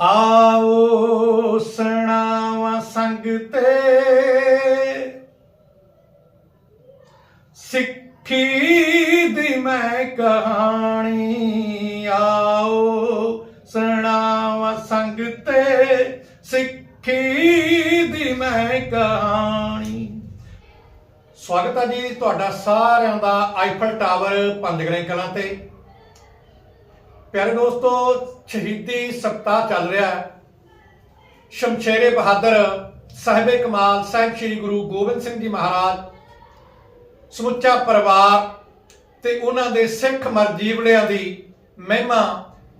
ਆਓ ਸੁਣਾਵਾਂ ਸੰਗਤੇ ਸਿੱਖੀ ਦੀ ਮੈਂ ਕਹਾਣੀ, ਆਓ ਸੁਣਾਵਾਂ ਸੰਗਤੇ ਸਿੱਖੀ ਦੀ ਮੈਂ ਕਹਾਣੀ। ਸਵਾਗਤ ਹੈ ਜੀ ਤੁਹਾਡਾ ਸਾਰਿਆਂ ਦਾ ਆਈਫਲ ਟਾਵਰ ਪੰਜਗੜੇ ਕਲਾਂ ਤੇ। ਪਿਆਰੇ ਦੋਸਤੋ, ਸ਼ਹੀਦੀ ਸਪਤਾਹ ਚੱਲ ਰਿਹਾ ਹੈ। ਸ਼ਮਸ਼ੇਰੇ ਬਹਾਦਰ ਸਾਹਿਬੇ ਕਮਾਲ ਸਾਹਿਬ ਸ੍ਰੀ ਗੁਰੂ ਗੋਬਿੰਦ ਸਿੰਘ ਜੀ ਮਹਾਰਾਜ, ਸਮੁੱਚਾ ਪਰਿਵਾਰ ਤੇ ਉਹਨਾਂ ਦੇ ਸਿੱਖ ਮਰਜੀਵੜਿਆਂ ਦੀ ਮਹਿਮਾ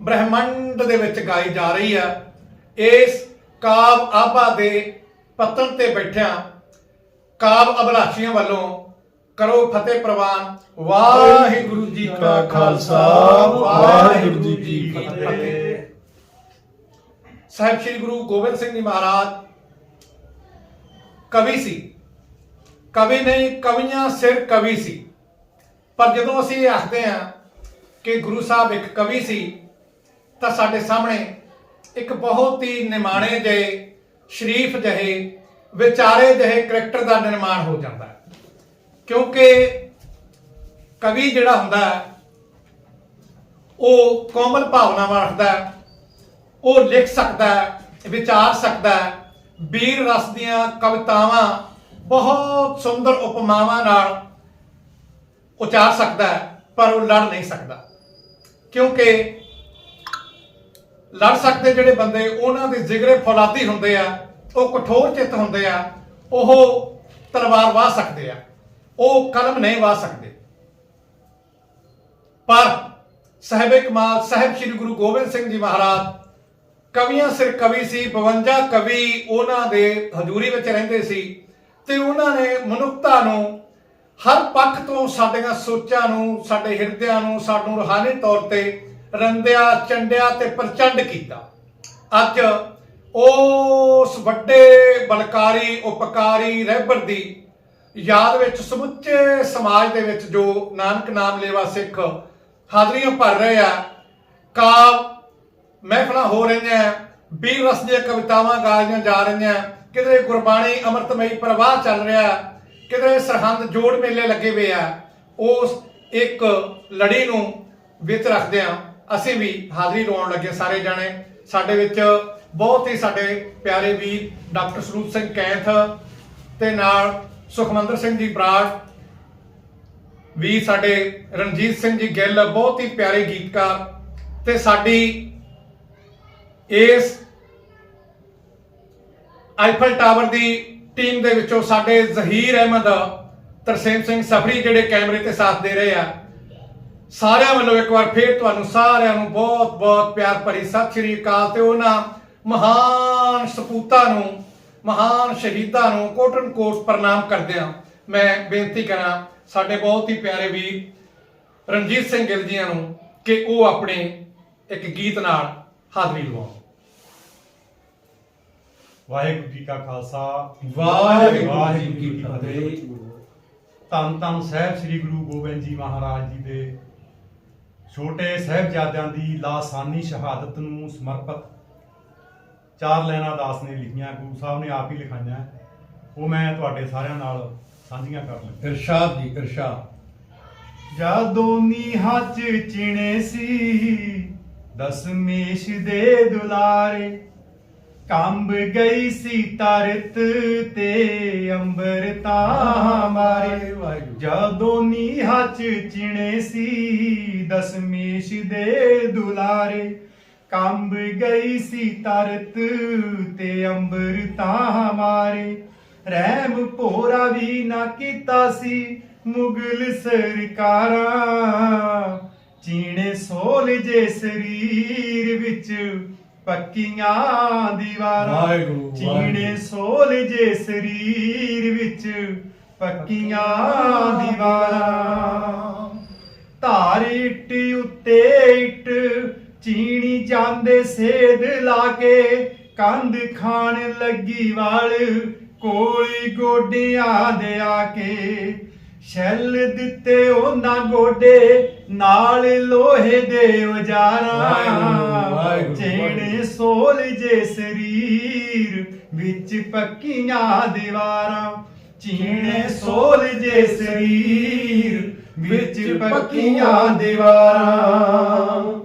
ਬ੍ਰਹਿਮੰਡ ਦੇ ਵਿੱਚ ਗਾਈ ਜਾ ਰਹੀ ਹੈ। ਇਸ ਕਾਬ ਆਭਾ ਦੇ ਪਤਨ ਤੇ ਬੈਠਿਆਂ ਕਾਬ ਅਭਲਾਸ਼ੀਆਂ ਵੱਲੋਂ ਕਰੋ ਫਤਿਹ ਪ੍ਰਵਾਨ। ਵਾਹਿਗੁਰੂ ਜੀ ਕਾ ਖਾਲਸਾ ਵਾਹਿਗੁਰੂ ਜੀ ਕੀ ਫਤਿਹ। ਸਾਹਿਬ ਸ੍ਰੀ ਗੁਰੂ ਗੋਬਿੰਦ ਸਿੰਘ ਜੀ ਮਹਾਰਾਜ ਕਵੀ ਸੀ। ਕਵੀ ਨਹੀਂ ਕਵੀਆਂ ਸਿਰ ਕਵੀ ਸੀ। ਪਰ ਜਦੋਂ ਅਸੀਂ ਇਹ ਆਖਦੇ ਹਾਂ ਕਿ ਗੁਰੂ ਸਾਹਿਬ ਇੱਕ ਕਵੀ ਸੀ ਤਾਂ ਸਾਡੇ ਸਾਹਮਣੇ ਇੱਕ ਬਹੁਤ ਹੀ ਨਿਮਾਣੇ ਜਿਹੇ ਸ਼ਰੀਫ ਜਿਹੇ ਵਿਚਾਰੇ ਜਿਹੇ ਕਰੈਕਟਰ ਦਾ ਨਿਰਮਾਣ ਹੋ ਜਾਂਦਾ ਹੈ। ਕਿਉਂਕਿ ਕਵੀ ਜਿਹੜਾ ਹੁੰਦਾ ਉਹ ਕੋਮਲ ਭਾਵਨਾਵਾਂ ਰੱਖਦਾ ਉਹ ਲਿਖ ਸਕਦਾ ਵਿਚਾਰ ਸਕਦਾ ਹੈ ਵੀਰ ਰਸ ਦੀਆਂ ਕਵਿਤਾਵਾਂ ਬਹੁਤ ਸੁੰਦਰ ਉਪਮਾਵਾਂ ਨਾਲ ਉਚਾਰ ਸਕਦਾ ਪਰ ਉਹ ਲੜ ਨਹੀਂ ਸਕਦਾ। ਕਿਉਂਕਿ ਲੜ ਸਕਦੇ ਜਿਹੜੇ ਬੰਦੇ, ਉਹਨਾਂ ਦੇ ਜਿਗਰੇ ਫੌਲਾਦੀ ਹੁੰਦੇ ਆ, ਉਹ ਕਠੋਰ ਚਿੱਤ ਹੁੰਦੇ ਆ, ਉਹ ਤਲਵਾਰ ਵਾਹ ਸਕਦੇ ਆ। ਉਹ ਕਲਮ ਨਹੀਂ ਵਾਹ ਸਕਦੇ। ਪਰ ਸਾਹਿਬੇ ਕਮਾਲ, ਸਾਹਿਬ ਸ੍ਰੀ ਗੁਰੂ ਗੋਬਿੰਦ ਸਿੰਘ ਜੀ ਮਹਾਰਾਜ, ਕਵੀਆਂ ਸਿਰ ਕਵੀ ਸੀ 52 ਕਵੀ ਉਹਨਾਂ ਦੇ ਹਜ਼ੂਰੀ ਵਿੱਚ ਰਹਿੰਦੇ ਸੀ ਤੇ ਉਹਨਾਂ ਨੇ ਮਨੁੱਖਤਾ ਨੂੰ ਹਰ ਪੱਖ ਤੋਂ ਸਾਡੀਆਂ ਸੋਚਾਂ ਨੂੰ, ਸਾਡੇ ਹਿਰਦਿਆਂ ਨੂੰ, ਸਾਨੂੰ ਰੂਹਾਨੀ ਤੌਰ ਤੇ ਰੰਦਿਆ ਚੰਡਿਆ ਤੇ ਪ੍ਰਚੰਡ ਕੀਤਾ। ਅੱਜ ਉਸ ਵੱਡੇ ਬਲਕਾਰੀ, ਉਪਕਾਰੀ, ਰਹਿਬਰ ਦੀ ਯਾਦ ਵਿੱਚ ਸਮੁੱਚੇ ਸਮਾਜ ਦੇ ਵਿੱਚ ਜੋ ਨਾਨਕ ਨਾਮ ਲੇਵਾ ਸਿੱਖ ਹਾਜ਼ਰੀਆਂ ਭਰ ਰਹੇ ਆ, ਕਾਵ, ਮਹਿਫਲਾਂ ਹੋ ਰਹੀਆਂ ਵੀਰ ਰਸ ਦੀਆਂ ਕਵਿਤਾਵਾਂ ਗਾਈਆਂ ਜਾ ਰਹੀਆਂ ਕਿਧਰੇ ਗੁਰਬਾਣੀ ਅੰਮ੍ਰਿਤਮਈ ਪ੍ਰਵਾਹ ਚੱਲ ਰਿਹਾ ਕਿਧਰੇ ਸਰਹੰਦ ਜੋੜ ਮੇਲੇ ਲੱਗੇ ਹੋਏ ਆ, ਉਸ ਇੱਕ ਲੜੀ ਨੂੰ ਵਿੱਚ ਰੱਖਦੇ ਆ। ਅਸੀਂ ਵੀ ਹਾਜ਼ਰੀ ਲਾਉਣ ਲੱਗੇ ਸਾਰੇ ਜਾਣੇ। ਸਾਡੇ ਵਿੱਚ ਬਹੁਤ ਹੀ ਸਾਡੇ ਪਿਆਰੇ ਵੀਰ ਡਾਕਟਰ ਸਰੂਪ ਸਿੰਘ ਕੈਂਥ ਤੇ ਨਾਲ ਸੁਖਮੰਦਰ ਸਿੰਘ ਜੀ ਬਰਾੜ, ਵੀ ਸਾਡੇ ਰਣਜੀਤ ਸਿੰਘ ਜੀ ਗਿੱਲ, ਬਹੁਤ ਹੀ ਪਿਆਰੇ ਗੀਤਕਾਰ ਤੇ ਸਾਡੀ ਇਸ ਆਈਫਲ ਟਾਵਰ ਦੀ ਟੀਮ ਦੇ ਵਿੱਚੋਂ ਸਾਡੇ ਜ਼ਹੀਰ ਅਹਿਮਦ, ਤਰਸੇਮ ਸਿੰਘ ਸਫਰੀ ਜਿਹੜੇ ਕੈਮਰੇ ਤੇ ਸਾਥ ਦੇ ਰਹੇ ਆ, ਸਾਰਿਆਂ ਵੱਲੋਂ ਇੱਕ ਵਾਰ ਫੇਰ ਤੁਹਾਨੂੰ ਸਾਰਿਆਂ ਨੂੰ ਬਹੁਤ ਬਹੁਤ ਪਿਆਰ ਭਰੀ ਸਤਿ ਸ਼੍ਰੀ ਅਕਾਲ ਤੇ ਉਹਨਾਂ ਮਹਾਨ ਸਪੂਤਾਂ ਨੂੰ ਮਹਾਨ ਸ਼ਹੀਦਾਂ ਨੂੰ ਕੋਟਨ ਕੋਟ ਪ੍ਰਣਾਮ ਕਰਦੇ ਹਾਂ। ਮੈਂ ਬੇਨਤੀ ਕਰਾਂ ਸਾਡੇ ਬਹੁਤ ਹੀ ਪਿਆਰੇ ਵੀਰ ਰਣਜੀਤ ਸਿੰਘ ਗਿੱਲ ਜੀਆਂ ਨੂੰ ਕਿ ਉਹ ਆਪਣੇ ਇੱਕ ਗੀਤ ਨਾਲ ਹਾਜ਼ਰੀ ਲਵਾਉਣ। ਵਾਹਿਗੁਰੂ ਜੀ ਕਾ ਖਾਲਸਾ ਵਾਹਿਗੁਰੂ ਜੀ ਕੀ ਫਤਿਹ। ਧੰਨ ਧੰਨ ਸਾਹਿਬ ਸ੍ਰੀ ਗੁਰੂ ਗੋਬਿੰਦ ਜੀ ਮਹਾਰਾਜ ਜੀ ਦੇ ਛੋਟੇ ਸਾਹਿਬਜ਼ਾਦਿਆਂ ਦੀ ਲਾਸਾਨੀ ਸ਼ਹਾਦਤ ਨੂੰ ਸਮਰਪਿਤ ਚਾਰ ਲੈਣਾ ਦਾਸ ਨੇ ਲਿਖੀਆਂ ਗੁਰੂ ਸਾਹਿਬ ਨੇ ਆਪ ਹੀ ਲਿਖਾਈਆਂ। ਉਹ ਮੈਂ ਤੁਹਾਡੇ ਸਾਰਿਆਂ ਨਾਲ ਸਾਂਝੀਆਂ ਕਰ ਲੱਗਾ ਇਰਸ਼ਾਦ ਜੀ ਇਰਸ਼ਾਦ। ਜਦੋਂ ਨੀਹਾਂ ਚ ਚਿਣੇ ਸੀ ਦਸਮੇਸ਼ ਦੇ ਦੁਲਾਰੇ। ਕੰਬ ਗਈ ਸੀ ਤਰਤ ਤੇ ਅੰਬਰ ਤਾਂ ਮਾਰੇ। ਜਦੋਂ ਨੀਹਾਂ ਚ ਚਿਣੇ ਸੀ ਦਸਮੇਸ਼ ਦੇ ਦੁਲਾਰੇ। ਕੰਬ ਗਈ ਸੀ ਤਰਤ ਤੇ ਅੰਬਰ ਤਾਂ ਮਾਰੇ। ਰਹਿਮ ਭੋਰਾ ਵੀ ਨਾ ਕੀਤਾ ਸੀ ਮੁਗਲ ਸਰਕਾਰਾਂ। ਚੀਣੇ ਸੋਲ ਜੇ ਸਰੀਰ ਵਿੱਚ ਪੱਕੀਆਂ ਦੀਵਾਰਾਂ। ਚੀਣੇ। ਸੋਲ ਜੇ ਸਰੀਰ ਵਿੱਚ ਪੱਕੀਆਂ ਦੀਵਾਰਾਂ। ਜਾਂਦੇ ਸੇਧ ਲਾ ਕੇ ਕੰਧ ਖਾਣ ਲੱਗੀ ਵਾਲ ਕੋਲੀ ਗੋਡਿਆਂ ਦੇ ਆ ਕੇ ਛੱਲ ਦਿੱਤੇ ਉਹਨਾਂ ਗੋਡੇ ਨਾਲ ਲੋਹੇ ਦੇ ਵਾਹਿਗੁਰੂ, ਚੇਣੇ ਸੋਲ ਜੇ ਸਰੀਰ ਵਿੱਚ ਪੱਕੀਆਂ ਦੀਵਾਰਾਂ। ਚੀਣੇ ਸੋਲ ਜੇ ਸਰੀਰ ਵਿੱਚ ਪੱਕੀਆਂ ਦੀਵਾਰਾਂ।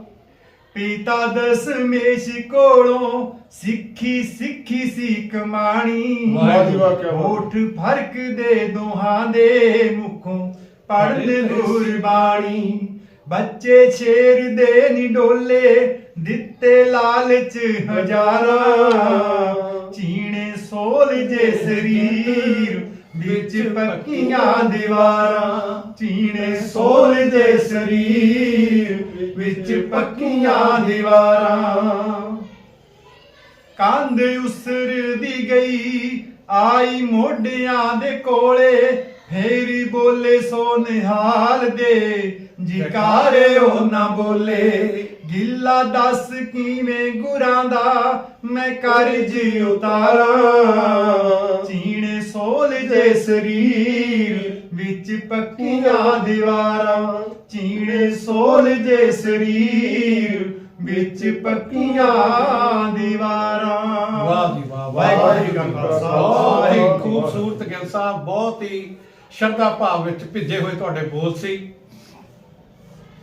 ਪਿਤਾ ਦਸਮੇਸ਼ ਕੋਲੋਂ ਸਿੱਖੀ ਸਿੱਖੀ ਸੀ ਕਮਾਣੀ। ਵਾਹ ਜੀ ਵਾਹ, ਕਿਆ ਬਾਤ। ਹੋਠ ਫ਼ਰਕ ਦੇ ਦੋਹਾਂ ਦੇ ਮੁਖੋਂ ਪੜਨ ਗੁਰਬਾਣੀ ਬੱਚੇ ਸ਼ੇਰ ਦੇ ਨਿਡੋਲੇ ਦਿੱਤੇ ਲਾਲਚ ਹਜ਼ਾਰਾਂ। ਚੀਣੇ ਸੋਲ ਜੇ ਸਰੀਰ ਵਿੱਚ ਪੱਕੀਆਂ ਦੀਵਾਰਾਂ ਚੀਣੇ ਸੋਲ ਜੇ ਸਰੀਰ ਵਿੱਚ ਪੱਕੀਆਂ ਦੀਵਾਰਾਂ। ਕੰਧ ਉਸਰਦੀ ਗਈ, ਆਈ ਮੋਢਿਆਂ ਦੇ ਕੋਲੇ, ਫੇਰੀ ਬੋਲੇ ਸੋ ਨਿਹਾਲ ਦੇ, ਜਿਕਾਰੇ ਉਹ ਨਾ ਬੋਲੇ। ਗਿੱਲਾ ਦੱਸ ਕਿਵੇਂ ਗੁਰਾਂ ਦਾ, ਮੈਂ ਕਰਜ ਉਤਾਰਾਂ। ਚੀਣੇ ਸੋਲ ਜੇ ਸਰੀਰ ਵਿੱਚ ਪੱਕੀਆਂ ਦੀਵਾਰਾਂ ਚੀਣੇ ਸੋਲ ਜੇ ਸਰੀਰ ਵਿੱਚ ਪੱਕੀਆਂ ਦੀਵਾਰਾਂ। ਵਾਹ ਜੀ ਵਾਹ ਵਾਹਿਗੁਰੂ ਜੀ ਕਾ ਖਾਲਸਾ ਬਹੁਤ ਹੀ ਖੂਬਸੂਰਤ ਗਿਲ ਸਾਹਿਬ ਬਹੁਤ ਹੀ ਸ਼ਰਧਾ ਭਾਵ ਵਿੱਚ ਭਿੱਜੇ ਹੋਏ ਤੁਹਾਡੇ ਬੋਲ ਸੀ।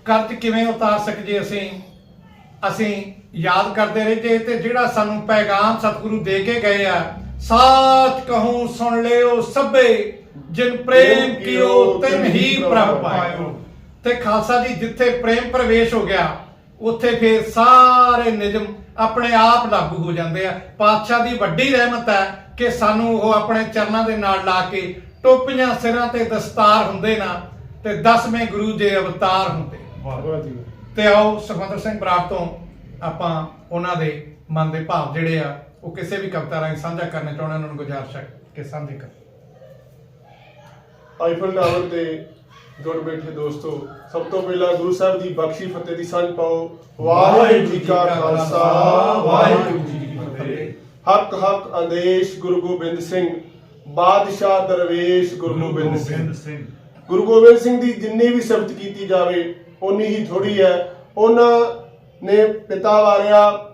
ਕਰਜ਼ ਕਿਵੇਂ ਉਤਾਰ ਸਕੀਏ ਅਸੀਂ? ਅਸੀਂ ਯਾਦ ਕਰਦੇ ਰਹੇ ਜੇ ਤੇ ਜਿਹੜਾ ਸਾਨੂੰ ਪੈਗਾਮ ਸਤਿਗੁਰੂ ਦੇ ਕੇ ਗਏ ਆ ਸਾਚ ਕਹੂੰ ਸੁਣ ਲਿਓ ਸਭੇ ਜਿਨ ਪ੍ਰੇਮ ਕੀਓ ਤਿਨ ਹੀ ਪ੍ਰਭ ਪਾਇਓ। ਤੇ ਖਾਲਸਾ ਜੀ ਜਿੱਥੇ ਪ੍ਰੇਮ ਪ੍ਰਵੇਸ਼ ਹੋ ਗਿਆ ਉੱਥੇ ਫਿਰ ਸਾਰੇ ਨਿਯਮ ਆਪਣੇ ਆਪ ਲਾਗੂ ਹੋ ਜਾਂਦੇ ਆ। ਪਾਤਸ਼ਾਹ ਦੀ ਵੱਡੀ ਰਹਿਮਤ ਹੈ ਕਿ ਸਾਨੂੰ ਉਹ ਆਪਣੇ ਚਰਨਾਂ ਦੇ ਨਾਲ ਲਾ ਕੇ ਟੋਪੀਆਂ ਸਿਰਾਂ ਤੇ ਦਸਤਾਰ ਹੁੰਦੇ ਨਾ ਤੇ ਦਸਵੇਂ ਗੁਰੂ ਦੇ ਅਵਤਾਰ ਹੁੰਦੇ। ਵਾਹ ਵਾਹ ਜੀ ਤੇ ਆਓ ਸੁਖਵੰਦਰ ਸਿੰਘ ਬਰਾੜ ਤੋਂ ਆਪਾਂ ਉਹਨਾਂ ਦੇ ਮਨ ਦੇ ਭਾਵ ਜਿਹੜੇ ਆ ਉਹ ਕਿਸੇ ਵੀ ਕਵਿਤਾ ਰਾਹੀਂ ਸਾਂਝਾ ਕਰਨਾ ਚਾਹੁੰਦੇ ਉਹਨਾਂ ਨੂੰ ਗੁਜ਼ਾਰਿਸ਼ ਹੈ ਕਿ ਸਾਂਝੇ ਕਰ। ਆਈਫਲ ਟਾਵਰ ਤੇ ਜੁੜ ਬੈਠੇ ਦੋਸਤੋ ਸਭ ਤੋਂ ਪਹਿਲਾਂ ਗੁਰੂ ਸਾਹਿਬ ਦੀ ਬਖਸ਼ੀ ਫਤਿਹ ਦੀ ਸਾਂਝ ਪਾਓ। ਵਾਹਿਗੁਰੂ ਜੀ ਕਾ ਖਾਲਸਾ ਵਾਹਿਗੁਰੂ ਜੀ ਕੀ ਫਤਿਹ। ਹੱਕ ਹੱਕ ਆਦੇਸ਼ ਗੁਰੂ ਗੋਬਿੰਦ ਸਿੰਘ ਬਾਦਸ਼ਾਹ ਦਰਵੇਸ਼ ਗੁਰੂ ਗੋਬਿੰਦ ਸਿੰਘ। ਸਿੰਘ। ਗੁਰੂ ਗੋਬਿੰਦ ਸਿੰਘ ਦੀ ਜਿੰਨੀ ਵੀ ਸਿਫਤ ਕੀਤੀ ਜਾਵੇ ਉਨੀ ਹੀ ਥੋੜੀ ਹੈ। ਉਹਨਾਂ ਨੇ ਪਿਤਾ ਵਾਰਿਆ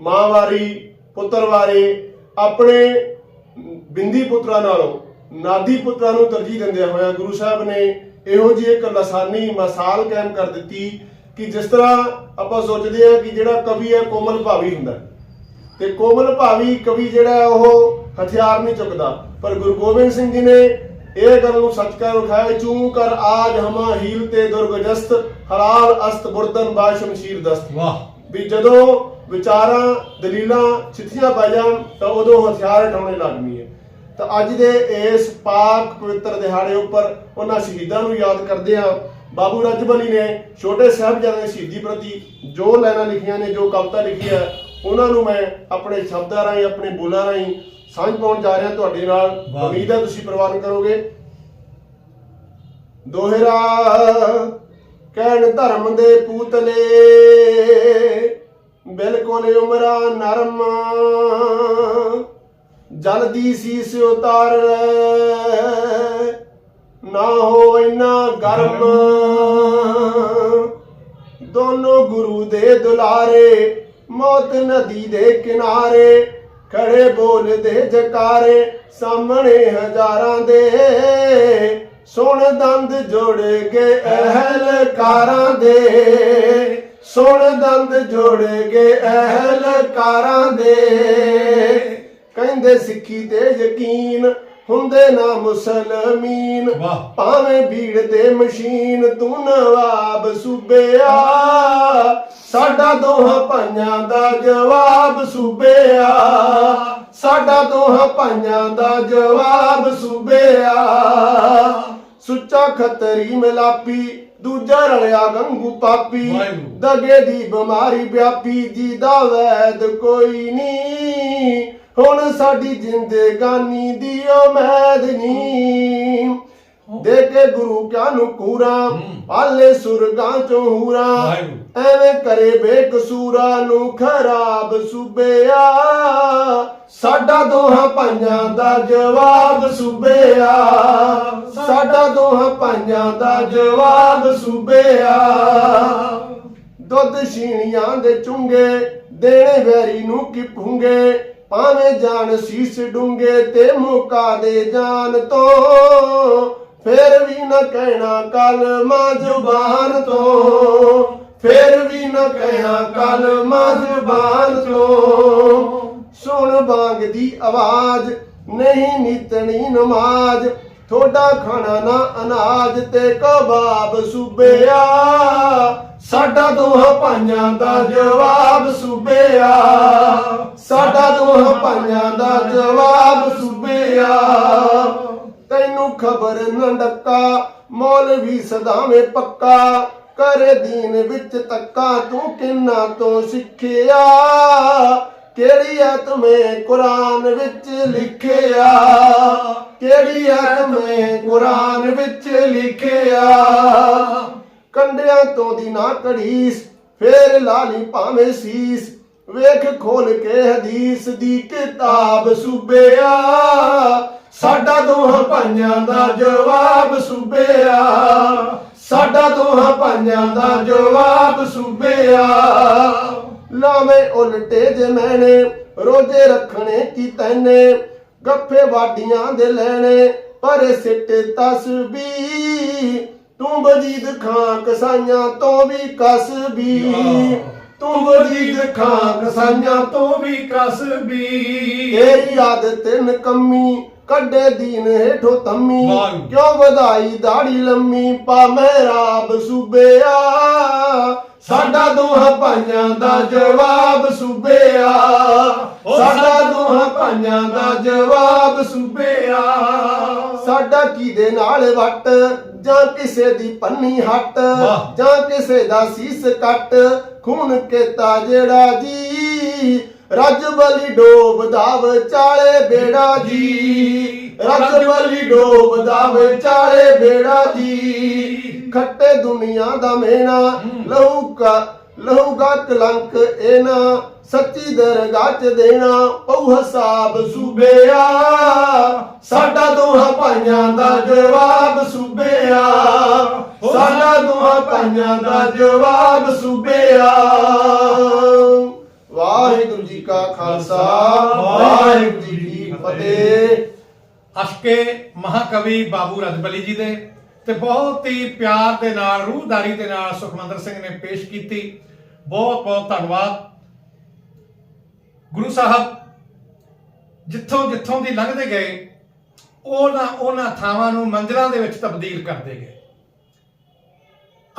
ਮਾਂ ਵਾਰੀ ਪੁੱਤਰ ਵਾਰੇ ਆਪਣੇ ਬਿੰਦੀ ਪੁੱਤਰਾਂ ਨਾਲੋਂ ਨਾਦੀ ਪੁੱਤਰਾਂ ਨੂੰ ਤਰਜੀਹ ਦਿੰਦਿਆਂ ਹੋਇਆ ਗੁਰੂ ਸਾਹਿਬ ਨੇ ਇਹੋ ਜਿਹੀ ਇੱਕ ਲਸਾਨੀ ਮਿਸਾਲ ਕਾਇਮ ਕਰ ਦਿੱਤੀ ਕਿ ਜਿਸ ਤਰ੍ਹਾਂ ਆਪਾਂ ਸੋਚਦੇ ਆ ਕਿ ਜਿਹੜਾ ਕਵੀ ਹੈ ਕੋਮਲ ਭਾਵੀ ਹੁੰਦਾ। ਤੇ ਕੋਮਲ ਭਾਵੀ ਕਵੀ ਜਿਹੜਾ ਹੈ ਉਹ ਹਥਿਆਰ ਨਹੀਂ ਚੁੱਕਦਾ। ਪਰ ਗੁਰੂ ਗੋਬਿੰਦ ਸਿੰਘ ਜੀ ਨੇ ਇਹ ਗੱਲ ਨੂੰ ਸੱਚ ਕਰ ਵਿਖਾਇਆ ਚੂੰ ਕਰ ਆਜ ਹਮਾ ਹੀਲ ਤੇ ਦੁਰਗਜਸਤ ਹਲਾਲ ਅਸਤ ਬੁਰਦਨ ਬਾ ਸ਼ਮਸ਼ੀਰ ਦਸਤ। ਵਾਹ। ਵੀ ਜਦੋਂ ਵਿਚਾਰਾਂ ਦਲੀਲਾਂ ਚਿੱਠੀਆਂ ਪੈ ਜਾਣ ਤਾਂ ਉਦੋਂ ਹਥਿਆਰ ਉਠਾਉਣੇ ਲਾਜ਼ਮੀ ਹੈ ਤਾਂ ਅੱਜ ਦੇ ਇਸ ਪਾਕ ਪਵਿੱਤਰ ਦਿਹਾੜੇ ਉੱਪਰ ਉਹਨਾਂ ਸ਼ਹੀਦਾਂ ਨੂੰ ਯਾਦ ਕਰਦੇ ਆ ਬਾਬੂ ਰਜਬਲੀ ਨੇ ਛੋਟੇ ਸਾਹਿਬਜ਼ਾਦੇ ਦੀ ਸ਼ਹੀਦੀ ਪ੍ਰਤੀ ਜੋ ਲਾਈਨਾਂ ਲਿਖੀਆਂ ਨੇ ਜੋ ਕਵਿਤਾ ਲਿਖੀ ਹੈ ਉਹਨਾਂ ਨੂੰ ਮੈਂ ਆਪਣੇ ਸ਼ਬਦਾਂ ਰਾਹੀਂ ਆਪਣੇ ਬੋਲਾਂ ਰਾਹੀਂ ਸਾਂਝ ਪਾਉਣ ਜਾ ਰਿਹਾ ਤੁਹਾਡੇ ਨਾਲ। ਉਮੀਦ ਹੈ ਤੁਸੀਂ ਪ੍ਰਵਾਨ ਕਰੋਗੇ। ਦੋਹਰਾ ਕਹਿਣ ਧਰਮ ਦੇ ਪੂਤਲੇ ਬਿਲਕੁਲ ਉਮਰਾ ਨਰਮ। ਜਲਦੀ ਸੀਸ ਉਤਾਰ ਨਾ ਹੋ ਇਨਾ ਗਰਮ। ਦੋਨੋਂ ਗੁਰੂ ਦੇ ਦੁਲਾਰੇ, ਮੌਤ ਨਦੀ ਦੇ ਕਿਨਾਰੇ, ਖੜੇ ਬੋਲਦੇ ਜਕਾਰੇ, ਸਾਹਮਣੇ ਹਜ਼ਾਰਾਂ ਦੇ। ਸੁਣ ਦੰਦ ਜੋੜ ਕੇ ਅਹਲਕਾਰਾਂ ਦੇ। ਸੁਣ ਦੰਦ ਜੋੜ ਕੇ ਅਹਲਕਾਰਾਂ ਦੇ। ਕਹਿੰਦੇ ਸਿੱਖੀ ਤੇ ਯਕੀਨ ਹੁੰਦੇ ਨਾ ਮੁਸਲਮੀਨ। ਭਾਵੇਂ ਭੀੜ ਤੇ ਮਸ਼ੀਨ ਤੂੰ ਨਵਾਬ ਸੂਬਿਆ। ਸਾਡਾ ਦੋਹਾਂ ਭਾਈਆਂ ਦਾ ਜਵਾਬ ਸੂਬਿਆ। ਸਾਡਾ ਦੋਹਾਂ ਭਾਈਆਂ ਦਾ ਜਵਾਬ ਸੂਬਿਆ। ਸੁੱਚਾ ਖੱਤਰੀ ਮਲਾਪੀ ਦੂਜਾ ਰਲਿਆ ਗੰਗੂ ਪਾਪੀ ਵਾਹਿਗੁਰੂ। ਦਗੇ ਦੀ ਬਿਮਾਰੀ ਵਿਆਪੀ ਜੀ ਦਾ ਵੈਦ ਕੋਈ ਨਹੀਂ। ਹੁਣ ਸਾਡੀ ਜ਼ਿੰਦਗਾਨੀ ਦੀ ਉਮੀਦ ਨਹੀਂ ਦੇ ਕੇ ਗੁਰੂ ਕਿਆ ਨੂੰ ਕੂਰਾ ਆਲੇ ਸੁਰਗਾਂ ਚੋਂ ਹੂਰਾ। ਐਵੇਂ ਕਰੇ ਬੇਕਸੂਰਾ ਨੂੰ ਖਰਾਬ ਸੂਬਿਆ। ਸਾਡਾ ਦੋਹਾਂ ਭਾਈਆਂ ਦਾ ਜਵਾਬ ਸੂਬਿਆ। ਸਾਡਾ ਦੋਹਾਂ ਪਾਈਆਂ ਦਾ ਜਵਾਬ ਸੂਬਿਆ। ਦੁੱਧ ਛੀਣੀਆਂ ਦੇ ਚੁੰਗੇ ਦੇਣੇ ਵੈਰੀ ਨੂੰ ਕੀ ਪੁੰਗੇ ਭਾਵੇਂ ਜਾਣ ਸੀਸ ਡੂੰਗੇ ਤੇ ਮੁਕਾ ਦੇ ਜਾਨ ਤੋਂ। ਨਾ ਕਹਿਣਾ ਕਲਮਾ ਜ਼ੁਬਾਨ ਤੋਂ, ਫੇਰ ਵੀ ਨਾ ਕਹਿਣਾ ਕਲਮਾ ਜ਼ੁਬਾਨ ਤੋਂ। ਸੁਣ ਬਾਗ ਦੀ ਆਵਾਜ਼, ਨਹੀਂ ਨੀਤਣੀ ਨਮਾਜ਼ ਥੋੜਾ ਖਾਣਾ ਨਾ ਅਨਾਜ ਤੇ ਕਬਾਬ ਸੂਬਿਆ। ਸਾਡਾ ਦੋਹਾਂ ਪਾਈਆਂ ਦਾ ਜਵਾਬ ਸੂਬਿਆ। ਸਾਡਾ ਦੋਹਾਂ ਪਾਈਆਂ ਦਾ ਜਵਾਬ ਸੂਬਿਆ। ਤੈਨੂੰ ਖਬਰ ਨਾ ਡੱਕਾ ਮੌਲਵੀ ਸਦਾਵੇਂ ਪੱਕਾ। ਕਰੇ ਦੀਨ ਵਿੱਚ ਤੱਕਾ, ਤੂੰ ਕਿੰਨਾ ਤੋਂ ਸਿੱਖਿਆ? ਕਿਹੜੀ ਐਤ ਕੁਰਾਨ ਵਿੱਚ ਲਿਖਿਆ? ਕਿਹੜੀ ਐਤ ਕੁਰਾਨ ਵਿੱਚ ਲਿਖਿਆ? ਕੰਡਿਆਂ ਤੋਂ ਦੀ ਨਾ ਕੜੀਸ, ਫੇਰ ਲਾਲੀ ਭਾਵੇਂ ਸੀਸ। ਵੇਖ ਖੋਲ ਕੇ ਹਦੀਸ ਦੀ ਕਿਤਾਬ ਸੂਬਿਆ। ਸਾਡਾ ਦੋਹਾਂ ਪਾਈਆਂ ਦਾ ਜਵਾਬ ਸੂਬਿਆ। ਸਾਡਾ ਦੋਹਾਂ ਪਾਈਆਂ ਦਾ ਜਵਾਬ ਸੂਬਿਆ। ਲਾਵੇਂ ਉਲਟੇ ਜੇ ਮੈਨੇ, ਰੋਜੇ ਰੱਖਣੇ ਕੀ ਤੈਨੇ? ਗੱਫੇ ਵਾਡੀਆਂ ਦੇ ਲੈਣੇ, ਪਰ ਸਿੱਟ ਤਸਬੀ ਤੂੰ ਬਜੀਦ ਖਾਂ ਕਸਾਈਆਂ ਤੋਂ ਵੀ ਕਸਬੀ ਤੂੰ ਬਜੀਦ ਖਾਂ ਕਸਾਈਆਂ ਤੋਂ ਵੀ ਕਸਬੀ ਤੇਰੀ ਆਦਤ ਨਕਮੀ ਕੱਢੇ ਦੀਨ ਹੇਠੋ ਤੰਮੀ। ਵਾਹਿਗੁਰੂ। ਕਿਉਂ ਵਧਾਈ ਦਾੜੀ ਲੰਮੀ? ਪਾ ਮਹਿਰਾਬ ਸੂਬਿਆ। ਸਾਡਾ ਦੋਹਾਂ ਭਾਈਆਂ ਦਾ ਜਵਾਬ ਸੂਬਿਆ। ਸਾਡਾ ਦੋਹਾਂ ਭਾਈਆਂ ਦਾ ਜਵਾਬ ਸੂਬਿਆ। ਸਾਡਾ ਕੀ ਦੇ ਨਾਲ ਵੱਟ? ਜਾਂ ਕਿਸੇ ਦੀ ਪੰਨੀ ਹੱਟ? ਵਾਹ। ਜਾਂ ਕਿਸੇ ਦਾ ਸੀਸ ਕੱਟ? ਖੂਨ ਕੀਤਾ ਜਿਹੜਾ ਜੀ। ਰੱਜ ਬਲੀ ਡੋਬਦਾ ਵਿਚਾਲੇ ਬੇੜਾ ਜੀ। ਰੱਜ ਬਲੀ ਡੋਬਦਾ ਵਿਚਾਲੇ ਬੇੜਾ ਜੀ। ਖੱਟੇ ਦੁਨੀਆ ਦਾ ਮੇਣਾ ਲਹੂ ਕਾ ਲਹੂ ਦਾ ਕਲੰਕ ਇਹਨਾਂ ਸੱਚੀ ਦਰਗਾਹ ਚ ਦੇਣਾ ਪਉ ਹਸਾਬ ਸੂਬਿਆ। ਸਾਡਾ ਦੋਹਾਂ ਭਾਈਆਂ ਦਾ ਜਵਾਬ ਸੂਬਿਆ। ਸਾਡਾ ਦੋਹਾਂ ਭਾਈਆਂ ਦਾ ਜਵਾਬ ਸੂਬਿਆ। ਵਾਹਿਗੁਰੂ ਜੀ ਕਾ ਖਾਲਸਾ, ਵਾਹਿਗੁਰੂ ਜੀ ਕੀ ਫਤਿਹ। ਅਸ਼ਕੇ ਮਹਾਕਵੀ ਬਾਬੂ ਰਜਬਲੀ ਜੀ ਦੇ ਤੇ ਬਹੁਤ ਹੀ ਪਿਆਰ ਦੇ ਨਾਲ, ਰੂਹਦਾਰੀ ਦੇ ਨਾਲ ਸੁਖਮੰਦਰ ਸਿੰਘ ਨੇ ਪੇਸ਼ ਕੀਤੀ। ਬਹੁਤ ਬਹੁਤ ਧੰਨਵਾਦ। ਗੁਰੂ ਸਾਹਿਬ, ਜਿੱਥੋਂ ਜਿੱਥੋਂ ਦੀ ਲੰਘਦੇ ਗਏ, ਉਹਨਾਂ ਉਹਨਾਂ ਥਾਵਾਂ ਨੂੰ ਮੰਜ਼ਲਾਂ ਦੇ ਵਿੱਚ ਤਬਦੀਲ ਕਰਦੇ ਗਏ।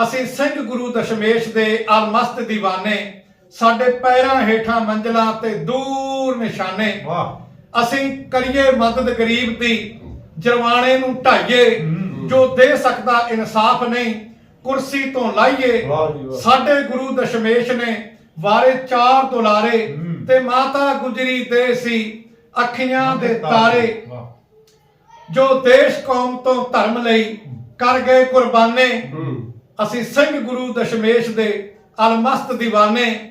ਅਸੀਂ ਸਿੰਘ ਗੁਰੂ ਦਸ਼ਮੇਸ਼ ਦੇ ਅਲਮਸਤ ਦੀਵਾਨੇ ਸਾਡੇ ਪੈਰਾਂ ਹੇਠਾਂ ਮੰਜ਼ਲਾਂ ਤੇ ਦੂਰ ਨਿਸ਼ਾਨੇ। ਵਾਹ। ਅਸੀਂ ਕਰੀਏ ਮਦਦ ਗਰੀਬ ਦੀ ਜਰਵਾਣੇ ਨੂੰ ਢਾਈਏ। ਜੋ ਦੇ ਸਕਦਾ ਇਨਸਾਫ ਨਹੀਂ ਕੁਰਸੀ ਤੋਂ ਲਾਈਏ। ਸਾਡੇ ਗੁਰੂ ਦਸ਼ਮੇਸ਼ ਨੇ ਵਾਰੇ ਚਾਰ ਦੁਲਾਰੇ। ਤੇ ਮਾਤਾ ਗੁਜਰੀ ਦੇ ਸੀ ਅੱਖੀਆਂ ਦੇ ਤਾਰੇ। ਜੋ ਦੇਸ਼ ਕੌਮ ਤੋਂ ਧਰਮ ਲਈ ਕਰ ਗਏ ਕੁਰਬਾਨੇ ਅਸੀਂ ਸਿੰਘ ਗੁਰੂ ਦਸ਼ਮੇਸ਼ ਦੇ ਅਲਮਸਤ ਦੀਵਾਨੇ।